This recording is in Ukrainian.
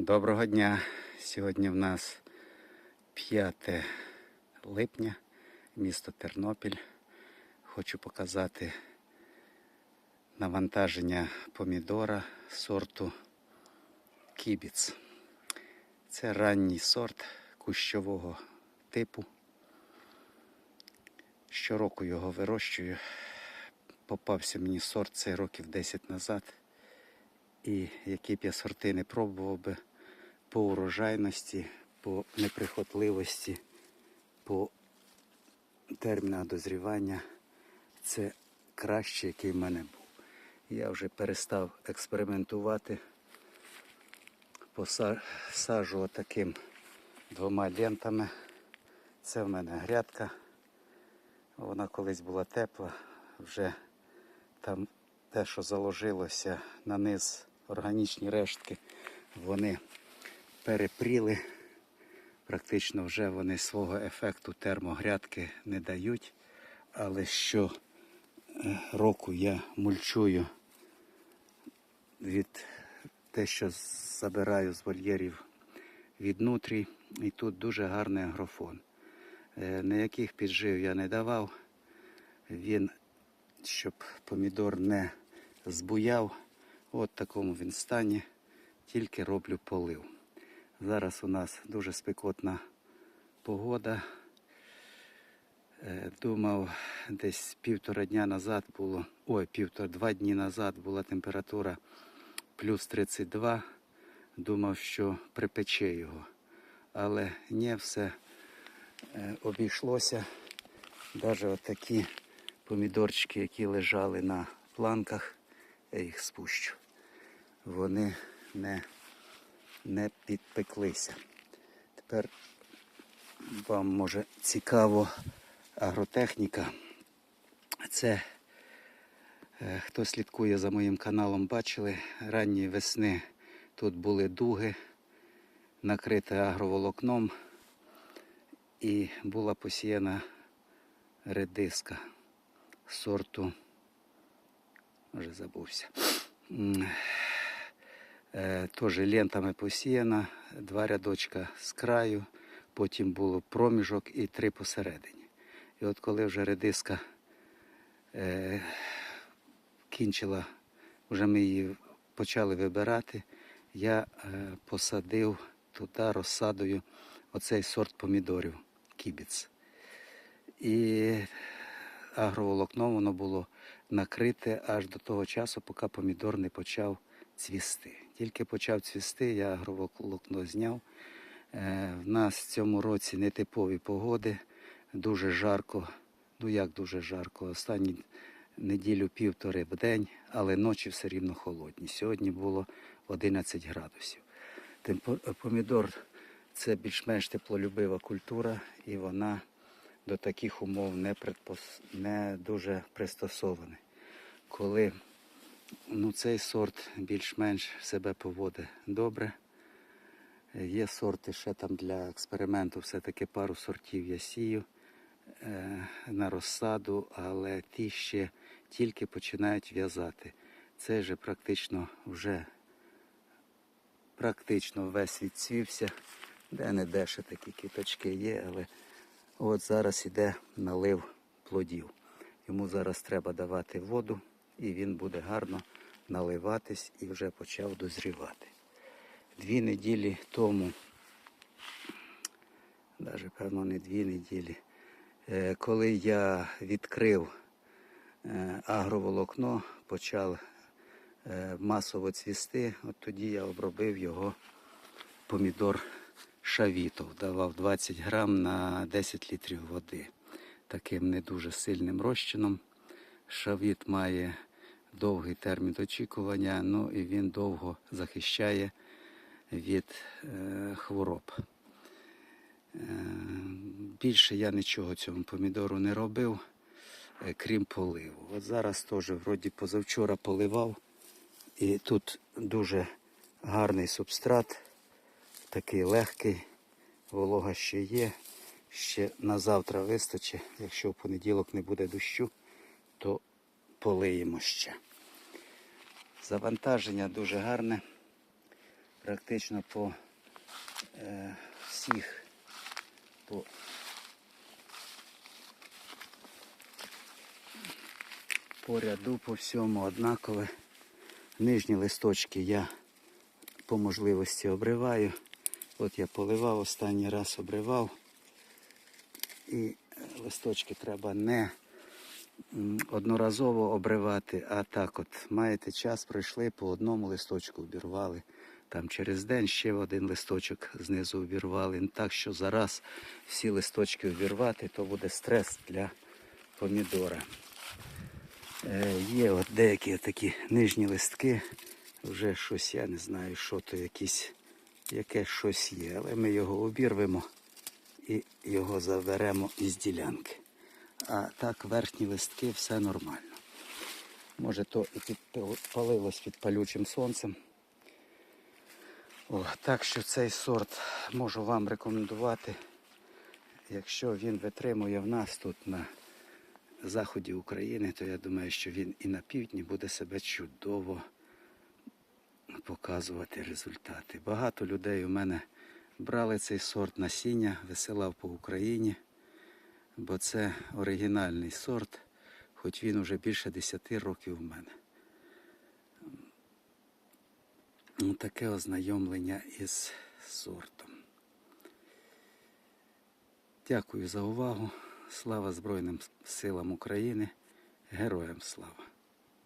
Доброго дня! Сьогодні в нас 5 липня, місто Тернопіль. Хочу показати навантаження помідора сорту Кібіц. Це ранній сорт кущового типу. Щороку його вирощую. Попався мені сорт цей років 10 назад. І які б я сорти не пробував би по урожайності, по неприхотливості, по термінах дозрівання, це краще, який в мене був. Я вже перестав експериментувати, посаджу таким двома лентами. Це в мене грядка. Вона колись була тепла, вже там те, що заложилося на низ органічні рештки, вони перепріли. Практично вже вони свого ефекту термогрядки не дають. Але що е, року я мульчую від те, що забираю з вольєрів від нутрій. І тут дуже гарний агрофон. Е, Ніяких піджив я не давав. Він, щоб помідор не збуяв, от такому він стані, тільки роблю полив. Зараз у нас дуже спекотна погода. Е, Думав, десь півтора дня назад було, ой, півтора, два дні назад була температура плюс 32. Думав, що припече його. Але не все е, обійшлося. Навіть отакі помідорчики, які лежали на планках, я їх спущу. Вони не, не підпеклися. Тепер вам може цікаво агротехніка. Це е, хто слідкує за моїм каналом, бачили, ранньої весни тут були дуги, накрите агроволокном і була посіяна редиска сорту. Вже забувся. Е, Теж лентами посіяна, два рядочка з краю, потім було проміжок і три посередині. І от коли вже редиска е, кінчила, вже ми її почали вибирати, я е, посадив туди розсадою оцей сорт помідорів кібіц. І агроволокно воно було накрите аж до того часу, поки помідор не почав цвісти. Тільки почав цвісти, я агроволокно зняв. Е, В нас в цьому році нетипові погоди, дуже жарко. Ну як дуже жарко? Останні неділю півтори в день, але ночі все рівно холодні. Сьогодні було 11 градусів. Помідор це більш-менш теплолюбива культура, і вона до таких умов не, предпос... не дуже пристосований. Коли ну, цей сорт більш-менш себе поводить добре. Е, Є сорти ще там для експерименту, все-таки пару сортів я сію е, на розсаду, але ті ще тільки починають в'язати. Цей же практично вже практично весь відцвівся. Де-не-де ще такі квіточки є, але От зараз іде налив плодів. Йому зараз треба давати воду, і він буде гарно наливатись і вже почав дозрівати. Дві неділі тому, навіть певно не дві неділі, е, коли я відкрив е, агроволокно, почав е, масово цвісти, от тоді я обробив його помідор шавітов. Давав 20 грам на 10 літрів води. Таким не дуже сильним розчином. Шавіт має довгий термін очікування, ну і він довго захищає від е, хвороб. Е, більше я нічого цьому помідору не робив, е, крім поливу. От зараз теж вроді позавчора поливав, і тут дуже гарний субстрат такий легкий, волога ще є. Ще на завтра вистачить. Якщо в понеділок не буде дощу, то полиємо ще. Завантаження дуже гарне. практично по е, всіх по по ряду, по всьому однакове. Нижні листочки я по можливості обриваю. От я поливав останній раз обривав. І е, листочки треба не одноразово обривати, а так от маєте час, пройшли по одному листочку обірвали. Там через день ще один листочок знизу обірвали. Ну, Так що зараз всі листочки обірвати, то буде стрес для помідора. Е, є от деякі такі нижні листки. Вже щось, я не знаю, що то якісь, яке щось є, але ми його обірвемо і його заберемо із ділянки. А так верхні листки все нормально. Може то і підпалилось під палючим сонцем. О, так що цей сорт можу вам рекомендувати, якщо він витримує в нас тут на заході України, то я думаю, що він і на півдні буде себе чудово показувати результати. Багато людей у мене брали цей сорт насіння, висилав по Україні, бо це оригінальний сорт, хоч він уже більше 10 років у мене. Ну, таке ознайомлення із сортом. Дякую за увагу. Слава Збройним силам України. Героям слава!